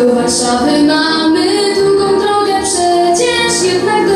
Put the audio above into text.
Do Warszawy mamy długą drogę, przecież jednak